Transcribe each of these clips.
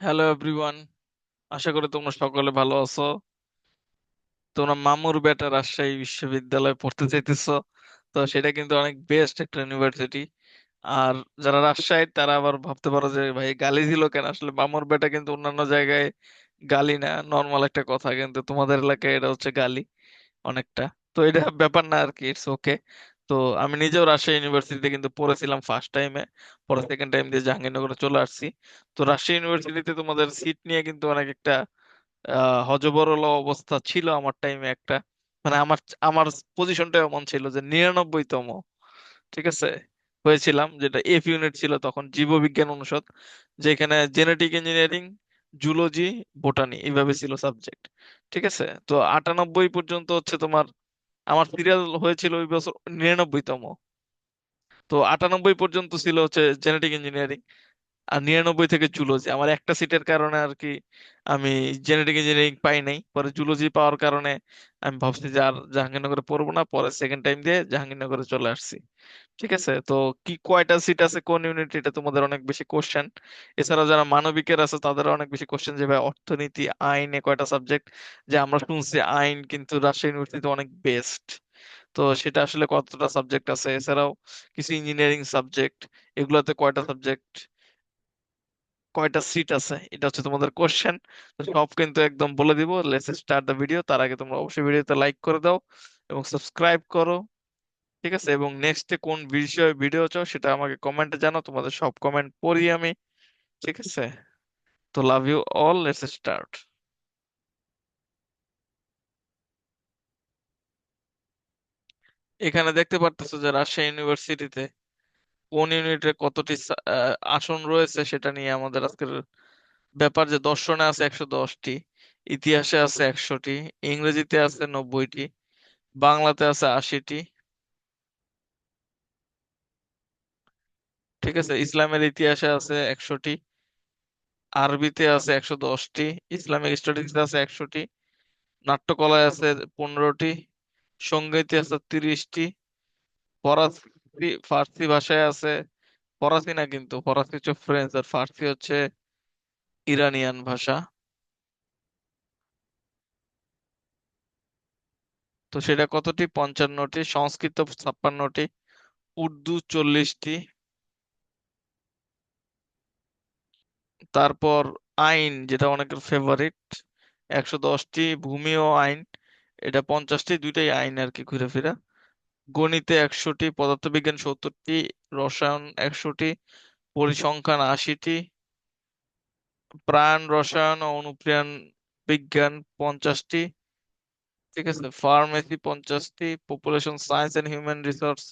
Hello everyone আশা করি তোমরা সকলে ভালো আছো। তোমরা মামুর বেটা রাজশাহী বিশ্ববিদ্যালয়ে পড়তে চাইতেছো। তো সেটা কিন্তু অনেক বেস্ট একটা ইউনিভার্সিটি আর যারা রাজশাহীর তারা আবার ভাবতে পারো যে, ভাই, গালি দিল কেন? আসলে মামুর বেটা কিন্তু অন্যান্য জায়গায় গালি না নর্মাল একটা কথা। কিন্তু তোমাদের এলাকায় এটা হচ্ছে গালি অনেকটা। তো এটা ব্যাপার না আর কি ইটস ওকে তো আমি নিজেও রাজশাহী ইউনিভার্সিটিতে কিন্তু পড়েছিলাম ফার্স্ট টাইমে পরে সেকেন্ড টাইম দিয়ে জাহাঙ্গীরনগরে চলে আসছি। তো রাজশাহী ইউনিভার্সিটিতে তোমাদের সিট নিয়ে কিন্তু অনেক একটা, আহ, হযবরল অবস্থা ছিল আমার টাইমে একটা। মানে আমার আমার পজিশনটা এমন ছিল যে নিরানব্বইতম, ঠিক আছে? হয়েছিলাম, যেটা এফ ইউনিট ছিল তখন, জীববিজ্ঞান অনুষদ, যেখানে জেনেটিক ইঞ্জিনিয়ারিং জুলজি বোটানি এইভাবে ছিল সাবজেক্ট ঠিক আছে? তো আটানব্বই পর্যন্ত হচ্ছে তোমার আমার সিরিয়াল হয়েছিল ওই বছর নিরানব্বইতম। তো আটানব্বই পর্যন্ত ছিল হচ্ছে জেনেটিক ইঞ্জিনিয়ারিং আর নিরানব্বই থেকে জুলজি আমার একটা সিটের কারণে আর কি আমি জেনেটিক ইঞ্জিনিয়ারিং পাই নাই। পরে জুলজি পাওয়ার কারণে আমি ভাবছি যে আর জাহাঙ্গীরনগরে পড়ব না। পরে সেকেন্ড টাইম দিয়ে জাহাঙ্গীরনগরে চলে আসছি। ঠিক আছে? তো কি কয়টা সিট আছে, কোন ইউনিট এটা তোমাদের অনেক বেশি কোশ্চেন এছাড়া যারা মানবিকের আছে তাদের অনেক বেশি কোশ্চেন যে, ভাই, অর্থনীতি, আইনে কয়টা সাবজেক্ট যে, আমরা শুনছি আইন কিন্তু রাজশাহী ইউনিভার্সিটি অনেক বেস্ট তো সেটা আসলে কতটা সাবজেক্ট আছে? এছাড়াও কিছু ইঞ্জিনিয়ারিং সাবজেক্ট এগুলোতে কয়টা সাবজেক্ট কয়টা সিট আছে? এটা হচ্ছে তোমাদের কোশ্চেন সব কিন্তু একদম বলে দিব লেটস স্টার্ট দ্য ভিডিও তার আগে তোমরা অবশ্যই ভিডিওতে লাইক করে দাও এবং সাবস্ক্রাইব করো। ঠিক আছে? এবং নেক্সটে কোন বিষয়ে ভিডিও চাও সেটা আমাকে কমেন্টে জানাও, তোমাদের সব কমেন্ট পড়ি আমি, ঠিক আছে? তো love you all let's start এখানে দেখতে পারতেছো যে রাজশাহী ইউনিভার্সিটিতে কোন ইউনিটে কতটি আসন রয়েছে সেটা নিয়ে আমাদের আজকের ব্যাপার যে দর্শনে আছে একশো দশটি, ইতিহাসে আছে একশোটি, ইংরেজিতে আছে নব্বইটি, বাংলাতে আছে আশিটি ঠিক আছে, ইসলামের ইতিহাসে আছে একশোটি, আরবিতে আছে একশো দশটি, ইসলামিক স্টাডিজে আছে একশোটি, নাট্যকলায় আছে পনেরোটি, সঙ্গীতে আছে তিরিশটি, ফরাসি, ফার্সি ভাষায় আছে, ফরাসি না কিন্তু, ফরাসি হচ্ছে ফ্রেঞ্চ আর ফার্সি হচ্ছে ইরানিয়ান ভাষা। তো সেটা কতটি? পঞ্চান্নটি, সংস্কৃত ছাপ্পান্নটি, উর্দু চল্লিশটি তারপর আইন যেটা অনেকের ফেভারিট একশো দশটি ভূমি ও আইন, এটা পঞ্চাশটি, দুইটাই আইন আর কি ঘুরে ফিরে। গণিতে একশোটি, পদার্থবিজ্ঞান সত্তরটি, রসায়ন একশোটি, পরিসংখ্যান আশিটি, প্রাণ রসায়ন ও অনুপ্রাণ বিজ্ঞান পঞ্চাশটি, ঠিক আছে? ফার্মেসি পঞ্চাশটি population science and human resource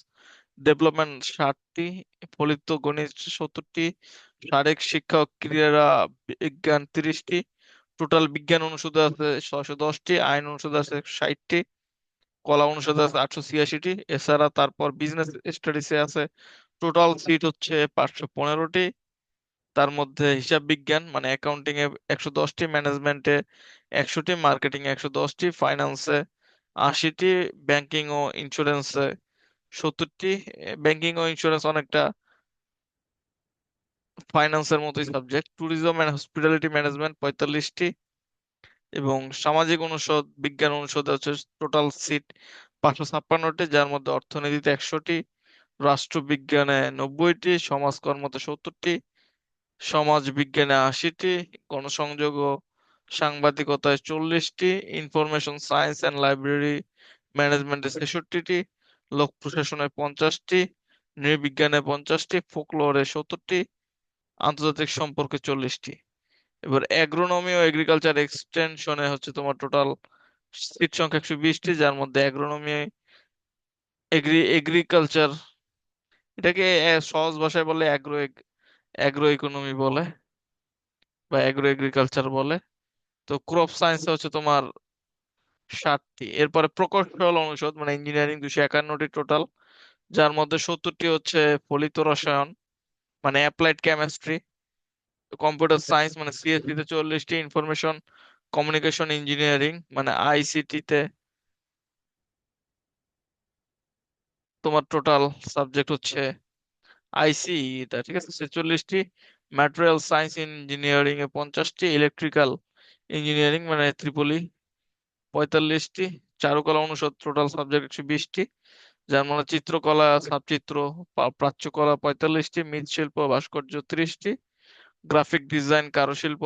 development ষাটটি ফলিত গণিত সত্তরটি, শারীরিক শিক্ষা ক্রীড়া বিজ্ঞান তিরিশটি টোটাল বিজ্ঞান অনুষদে আছে ছশো দশটি, আইন অনুষদে আছে ষাটটি, কলা অনুষদে আছে আটশো ছিয়াশিটি, এছাড়া তারপর বিজনেস স্টাডিজে আছে টোটাল সিট হচ্ছে পাঁচশো পনেরোটি, তার মধ্যে হিসাব বিজ্ঞান মানে অ্যাকাউন্টিং এ একশো দশটি ম্যানেজমেন্টে একশোটি মার্কেটিং একশো দশটি ফাইন্যান্সে আশিটি ব্যাংকিং ও ইন্স্যুরেন্সে সত্তরটি ব্যাংকিং ও ইন্স্যুরেন্স অনেকটা ফাইন্যান্সের মতোই subject tourism and hospitality management পঁয়তাল্লিশটি এবং সামাজিক অনুষদ, বিজ্ঞান অনুষদে হচ্ছে টোটাল সিট পাঁচশো ছাপ্পান্নটি, যার মধ্যে অর্থনীতিতে একশোটি, রাষ্ট্রবিজ্ঞানে নব্বইটি, সমাজকর্মতে সত্তরটি সমাজ বিজ্ঞানে আশিটি, গণসংযোগ ও সাংবাদিকতায় চল্লিশটি ইনফরমেশন সায়েন্স অ্যান্ড লাইব্রেরি ম্যানেজমেন্টে ছেষট্টিটি লোক প্রশাসনে পঞ্চাশটি, নৃবিজ্ঞানে পঞ্চাশটি ফোকলোরে সত্তরটি, আন্তর্জাতিক সম্পর্কে চল্লিশটি। এবার অ্যাগ্রোনমি ও এগ্রিকালচার এক্সটেনশনে হচ্ছে তোমার টোটাল সিট সংখ্যা একশো বিশটি, যার মধ্যে অ্যাগ্রোনমি এগ্রি এগ্রিকালচার এটাকে সহজ ভাষায় বলে অ্যাগ্রো অ্যাগ্রো ইকোনমি বলে বা অ্যাগ্রো এগ্রিকালচার বলে। তো ক্রপ সায়েন্স হচ্ছে তোমার ষাটটি এরপরে প্রকৌশল অনুষদ মানে ইঞ্জিনিয়ারিং দুশো একান্নটি টোটাল যার মধ্যে সত্তরটি হচ্ছে ফলিত রসায়ন মানে অ্যাপ্লাইড কেমিস্ট্রি কম্পিউটার সায়েন্স মানে সিএসসি তে চল্লিশটি ইনফরমেশন কমিউনিকেশন ইঞ্জিনিয়ারিং মানে আইসিটি তে তোমার টোটাল সাবজেক্ট হচ্ছে আইসি এটা ঠিক আছে? ছেচল্লিশটি ম্যাটেরিয়াল সায়েন্স ইঞ্জিনিয়ারিং এ পঞ্চাশটি ইলেকট্রিক্যাল ইঞ্জিনিয়ারিং মানে ত্রিপলি পঁয়তাল্লিশটি, চারুকলা অনুষদ টোটাল সাবজেক্ট একশো বিশটি, যার মানে চিত্রকলা সাবচিত্র প্রাচ্যকলা পঁয়তাল্লিশটি মৃৎশিল্প ভাস্কর্য ত্রিশটি গ্রাফিক ডিজাইন কারুশিল্প,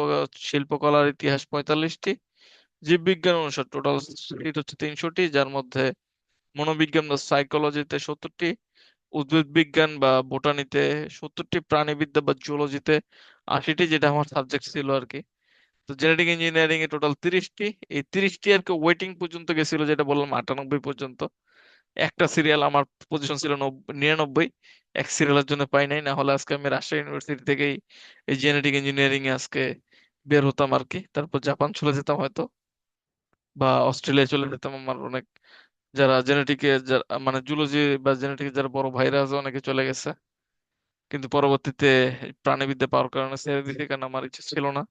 শিল্পকলার ইতিহাস পঁয়তাল্লিশটি, জীববিজ্ঞান অনুষদ টোটাল সিট হচ্ছে তিনশোটি, যার মধ্যে মনোবিজ্ঞান বা সাইকোলজিতে সত্তরটি, উদ্ভিদ বিজ্ঞান বা বোটানিতে সত্তরটি, প্রাণীবিদ্যা বা জুলজিতে আশিটি, যেটা আমার সাবজেক্ট ছিল আর কি। তো জেনেটিক ইঞ্জিনিয়ারিং এ টোটাল তিরিশটি। এই তিরিশটি আর কি ওয়েটিং পর্যন্ত গেছিল, যেটা বললাম আটানব্বই পর্যন্ত। একটা সিরিয়াল আমার পজিশন ছিল নিরানব্বই। এক সিরিয়ালের জন্য পাই নাই না হলে আজকে আমি রাজশাহী ইউনিভার্সিটি থেকেই এই জেনেটিক ইঞ্জিনিয়ারিং এ আজকে বের হতাম আর কি। তারপর জাপান চলে যেতাম হয়তো, বা অস্ট্রেলিয়া চলে যেতাম আমার অনেক। যারা জেনেটিকে মানে জুলজি বা জেনেটিকে যারা বড় ভাইরা আছে, অনেকে চলে গেছে। কিন্তু পরবর্তীতে প্রাণীবিদ্যা পাওয়ার কারণে ছেড়ে কারণ আমার ইচ্ছে ছিল না।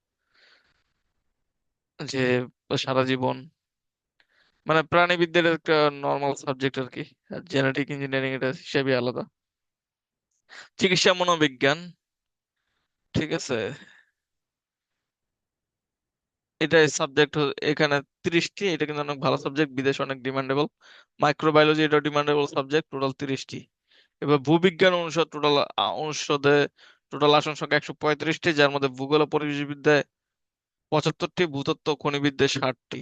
যে, সারা জীবন মানে প্রাণীবিদ্যার একটা নর্মাল সাবজেক্ট আর কি। জেনেটিক ইঞ্জিনিয়ারিং এটা হিসেবে আলাদা। চিকিৎসা মনোবিজ্ঞান, ঠিক আছে? এটা সাবজেক্ট এখানে তিরিশটি, এটা কিন্তু অনেক ভালো সাবজেক্ট বিদেশে অনেক ডিমান্ডেবল মাইক্রোবায়োলজি এটা ডিমান্ডেবল সাবজেক্ট টোটাল তিরিশটি। এবার ভূবিজ্ঞান অনুষদ টোটাল অনুষদে টোটাল আসন সংখ্যা একশো পঁয়ত্রিশটি, যার মধ্যে ভূগোল ও পরিবেশবিদ্যায় পঁচাত্তরটি ভূতত্ত্ব ও খনিবিদ্যায় ষাটটি।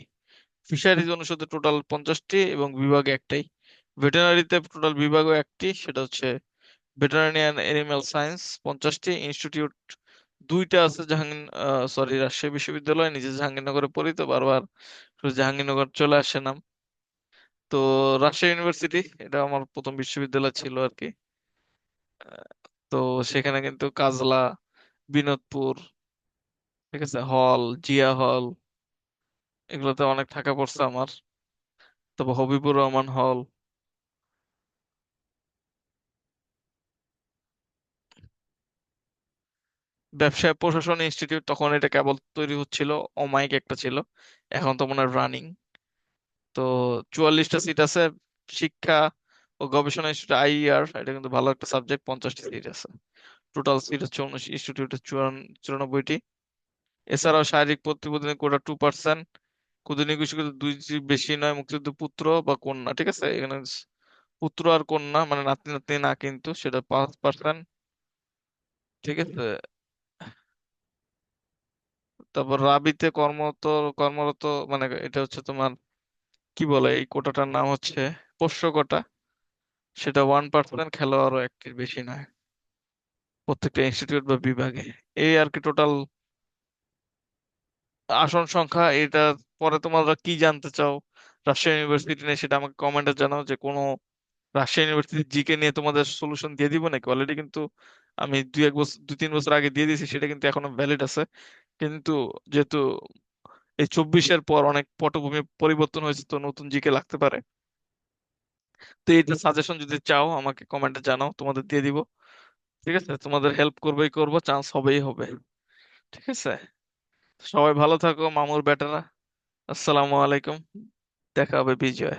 ফিশারিজ অনুষদে টোটাল পঞ্চাশটি এবং বিভাগ একটাই ভেটেরিনারিতে টোটাল বিভাগও একটি, সেটা হচ্ছে ভেটেরিনারি অ্যান্ড এনিম্যাল সায়েন্স পঞ্চাশটি ইনস্টিটিউট দুইটা আছে জাহাঙ্গীর সরি রাজশাহী বিশ্ববিদ্যালয়, নিজে জাহাঙ্গীরনগরে পড়ি তো বারবার জাহাঙ্গীরনগর চলে আসে নাম। তো রাজশাহী ইউনিভার্সিটি এটা আমার প্রথম বিশ্ববিদ্যালয় ছিল আর কি। তো সেখানে কিন্তু কাজলা, বিনোদপুর ঠিক আছে, হল, জিয়া হল, এগুলোতে অনেক টাকা পড়ছে আমার। তারপর হবিবুর রহমান হল। ব্যবসায় প্রশাসন ইনস্টিটিউট তখন এটা কেবল তৈরি হচ্ছিল অমায়িক একটা ছিল। এখন তো মনে হয় রানিং তো চুয়াল্লিশটা সিট আছে, শিক্ষা ও গবেষণা ইনস্টিটিউট আইইআর এটা কিন্তু ভালো একটা সাবজেক্ট পঞ্চাশটি সিট আছে। টোটাল সিট হচ্ছে ইনস্টিটিউটে চুরানব্বইটি। এছাড়াও শারীরিক প্রতিবন্ধী কোটা টু পার্সেন্ট ক্ষুদ্র কৃষকের দুই বেশি নয়, মুক্তিযুদ্ধ পুত্র বা কন্যা, ঠিক আছে? এখানে পুত্র আর কন্যা মানে নাতি নাতনি না কিন্তু, সেটা পাঁচ পার্সেন্ট ঠিক আছে? তারপর রাবিতে কর্মরত কর্মরত মানে এটা হচ্ছে তোমার, কি বলে এই কোটাটার নাম হচ্ছে পোষ্য কোটা, সেটা ওয়ান পার্সেন্ট খেলোয়াড়ও একটির বেশি নয়, প্রত্যেকটা ইনস্টিটিউট বা বিভাগে। এই আর কি টোটাল আসন সংখ্যা এটা পরে তোমরা কি জানতে চাও? রাজশাহী ইউনিভার্সিটি নিয়ে সেটা আমাকে কমেন্টে জানাও যে কোনো রাজশাহী ইউনিভার্সিটি জিকে নিয়ে তোমাদের সলিউশন দিয়ে দিব নাকি? অলরেডি কিন্তু আমি দুই এক বছর দুই তিন বছর আগে দিয়ে দিয়েছি সেটা কিন্তু এখনও ভ্যালিড আছে। কিন্তু যেহেতু এই চব্বিশের পর অনেক পটভূমি পরিবর্তন হয়েছে তো নতুন জিকে লাগতে পারে। তো এইটা সাজেশন যদি চাও আমাকে কমেন্টে জানাও তোমাদের দিয়ে দিব। ঠিক আছে? তোমাদের হেল্প করবেই করব চান্স হবেই হবে। ঠিক আছে? সবাই ভালো থাকো মামুর বেটারা। আসসালামু আলাইকুম। দেখা হবে বিজয়।